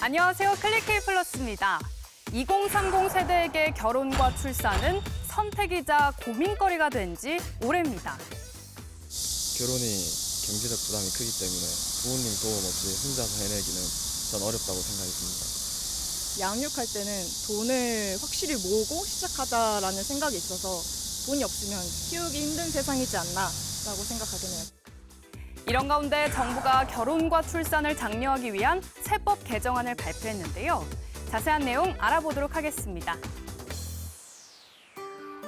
안녕하세요. 클릭K 플러스입니다. 2030 세대에게 결혼과 출산은 선택이자 고민거리가 된 지 오래입니다. 결혼이 경제적 부담이 크기 때문에 부모님 도움 없이 혼자서 해내기는 전 어렵다고 생각이 듭니다. 양육할 때는 돈을 확실히 모으고 시작하자라는 생각이 있어서 돈이 없으면 키우기 힘든 세상이지 않나라고 생각하긴 해요. 이런 가운데 정부가 결혼과 출산을 장려하기 위한 세법 개정안을 발표했는데요. 자세한 내용 알아보도록 하겠습니다.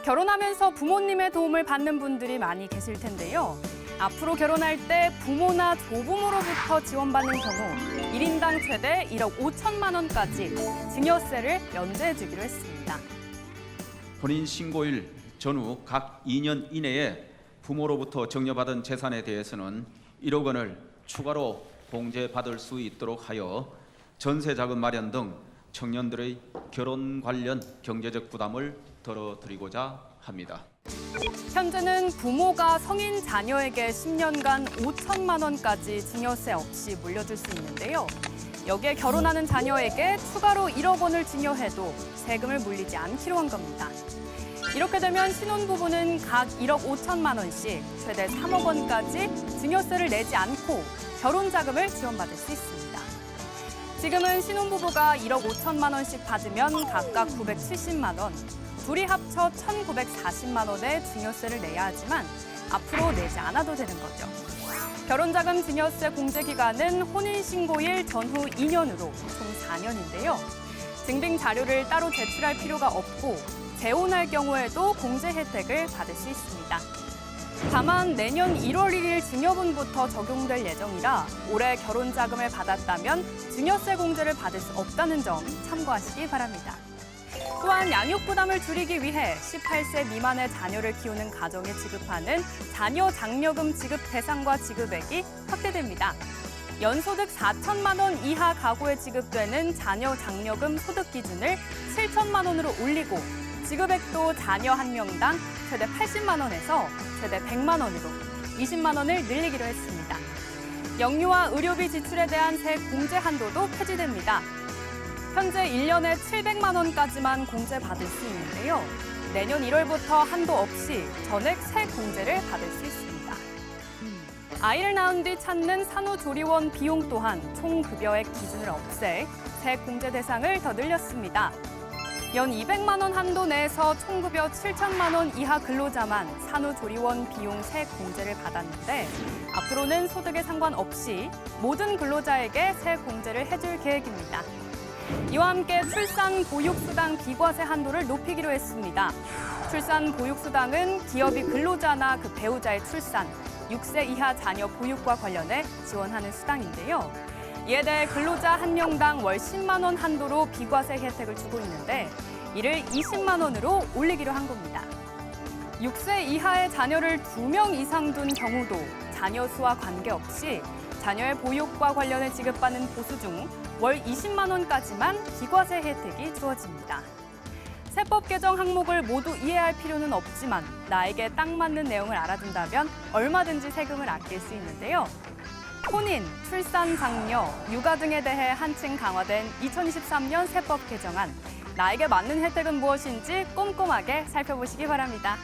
결혼하면서 부모님의 도움을 받는 분들이 많이 계실 텐데요. 앞으로 결혼할 때 부모나 조부모로부터 지원받는 경우 1인당 최대 1억 5천만 원까지 증여세를 면제해 주기로 했습니다. 혼인 신고일 전후 각 2년 이내에 부모로부터 증여받은 재산에 대해서는 1억 원을 추가로 공제받을 수 있도록 하여 전세 자금 마련 등 청년들의 결혼 관련 경제적 부담을 덜어드리고자 합니다. 현재는 부모가 성인 자녀에게 10년간 5천만 원까지 증여세 없이 물려줄 수 있는데요. 여기에 결혼하는 자녀에게 추가로 1억 원을 증여해도 세금을 물리지 않기로 한 겁니다. 이렇게 되면 신혼부부는 각 1억 5천만 원씩 최대 3억 원까지 증여세를 내지 않고 결혼 자금을 지원받을 수 있습니다. 지금은 신혼부부가 1억 5천만 원씩 받으면 각각 970만 원, 둘이 합쳐 1,940만 원의 증여세를 내야 하지만 앞으로 내지 않아도 되는 거죠. 결혼자금 증여세 공제 기간은 혼인신고일 전후 2년으로 총 4년인데요. 증빙 자료를 따로 제출할 필요가 없고 재혼할 경우에도 공제 혜택을 받을 수 있습니다. 다만 내년 1월 1일 증여분부터 적용될 예정이라 올해 결혼 자금을 받았다면 증여세 공제를 받을 수 없다는 점 참고하시기 바랍니다. 또한 양육 부담을 줄이기 위해 18세 미만의 자녀를 키우는 가정에 지급하는 자녀 장려금 지급 대상과 지급액이 확대됩니다. 연소득 4천만 원 이하 가구에 지급되는 자녀 장려금 소득 기준을 7천만 원으로 올리고 지급액도 자녀 한 명당 최대 80만 원에서 최대 100만 원으로 20만 원을 늘리기로 했습니다. 영유아 의료비 지출에 대한 세 공제 한도도 폐지됩니다. 현재 1년에 700만 원까지만 공제받을 수 있는데요. 내년 1월부터 한도 없이 전액 세 공제를 받을 수 있습니다. 아이를 낳은 뒤 찾는 산후조리원 비용 또한 총 급여액 기준을 없애 세 공제 대상을 더 늘렸습니다. 연 200만 원 한도 내에서 총급여 7천만 원 이하 근로자만 산후조리원 비용 세 공제를 받았는데 앞으로는 소득에 상관없이 모든 근로자에게 세 공제를 해줄 계획입니다. 이와 함께 출산 보육수당 비과세 한도를 높이기로 했습니다. 출산 보육수당은 기업이 근로자나 그 배우자의 출산, 6세 이하 자녀 보육과 관련해 지원하는 수당인데요. 이에 대해 근로자 한 명당 월 10만 원 한도로 비과세 혜택을 주고 있는데 이를 20만 원으로 올리기로 한 겁니다. 6세 이하의 자녀를 두명 이상 둔 경우도 자녀 수와 관계없이 자녀의 보육과 관련해 지급받는 보수 중 월 20만 원까지만 비과세 혜택이 주어집니다. 세법 개정 항목을 모두 이해할 필요는 없지만 나에게 딱 맞는 내용을 알아둔다면 얼마든지 세금을 아낄 수 있는데요. 혼인, 출산 장려, 육아 등에 대해 한층 강화된 2023년 세법 개정안. 나에게 맞는 혜택은 무엇인지 꼼꼼하게 살펴보시기 바랍니다.